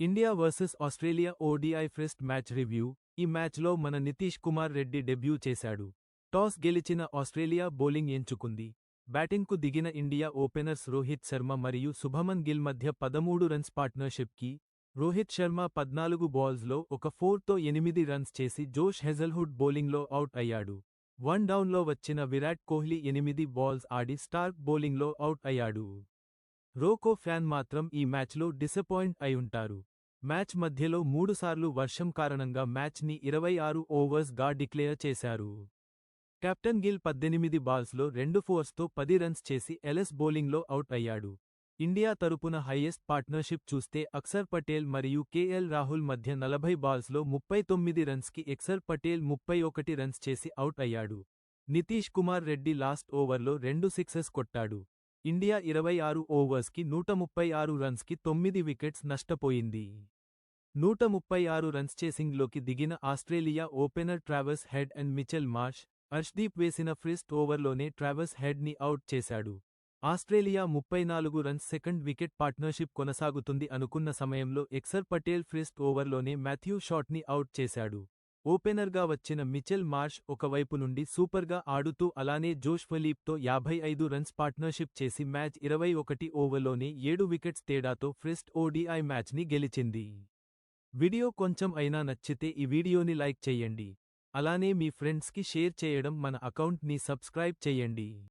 India versus Australia ODI first match review. ఈ మ్యాచ్లో మన నితీష్ కుమార్ రెడ్డి డెబ్యూ చేశాడు. టాస్ గెలిచిన ఆస్ట్రేలియా బౌలింగ్ ఎంచుకుంది. బ్యాటింగ్కు దిగిన ఇండియా ఓపెనర్స్ రోహిత్ శర్మ మరియు శుభమన్ గిల్ మధ్య పదమూడు రన్స్ పార్ట్నర్షిప్కి. రోహిత్ శర్మ పద్నాలుగు బాల్స్లో ఒక ఫోర్తో ఎనిమిది రన్స్ చేసి జోష్ హెజల్హుడ్ బౌలింగ్లో అవుట్ అయ్యాడు. వన్ డౌన్లో వచ్చిన విరాట్ కోహ్లీ ఎనిమిది బాల్స్ ఆడి స్టార్క్ బౌలింగ్లో అవుట్ అయ్యాడు. రోకో ఫ్యాన్ మాత్రం ఈ మ్యాచ్లో డిసప్పాయింట్ అయి ఉంటారు మ్యాచ్ మధ్యలో మూడుసార్లు వర్షం కారణంగా మ్యాచ్ని ఇరవై ఆరు ఓవర్స్గా డిక్లేర్ చేశారు. కెప్టెన్ గిల్ పద్దెనిమిది బాల్స్లో రెండు ఫోర్స్తో పది రన్స్ చేసి ఎలెస్ బౌలింగ్లో అవుట్ అయ్యాడు. ఇండియా తరపున హైయెస్ట్ పార్ట్నర్షిప్ చూస్తే అక్సర్ పటేల్ మరియు కేఎల్ రాహుల్ మధ్య నలభై బాల్స్లో ముప్పై తొమ్మిది రన్స్కి ఎక్సర్ పటేల్ ముప్పై ఒకటి రన్స్ చేసి అవుట్ అయ్యాడు. నితీష్ కుమార్ రెడ్డి లాస్ట్ ఓవర్లో రెండు సిక్సెస్ కొట్టాడు. ఇండియా ఇరవై ఆరు ఓవర్స్కి నూట ముప్పై ఆరు రన్స్కి తొమ్మిది వికెట్స్ నష్టపోయింది. నూట ముప్పై ఆరు రన్స్ చేసింగ్లోకి దిగిన Australia opener Travis Head and Mitchell Marsh Harshdeep వేసిన ఫ్రిస్ట్ ఓవర్లోనే ట్రావెస్ హెడ్ని అవుట్ చేశాడు. ఆస్ట్రేలియా ముప్పై నాలుగు రన్స్ సెకండ్ వికెట్ పార్ట్నర్షిప్ కొనసాగుతుంది అనుకున్న సమయంలో ఎక్సర్ పటేల్ ఫ్రిస్ట్ ఓవర్లోనే మాథ్యూ షాట్ని అవుట్ చేశాడు. ఓపెనర్గా వచ్చిన మిచెల్ మార్ష్ ఒకవైపు నుండి సూపర్గా ఆడుతూ అలానే జోష్ ఫలీప్తో యాభై ఐదు రన్స్ పార్ట్నర్షిప్ చేసి మ్యాచ్ ఇరవై ఒకటి ఓవర్లోనే ఏడు వికెట్స్ తేడాతో ఫస్ట్ ఓడిఐ మ్యాచ్ని గెలిచింది. వీడియో కొంచెం అయినా నచ్చితే ఈ వీడియోని లైక్ చెయ్యండి అలానే మీ ఫ్రెండ్స్కి షేర్ చేయడం మన అకౌంట్ని సబ్స్క్రైబ్ చెయ్యండి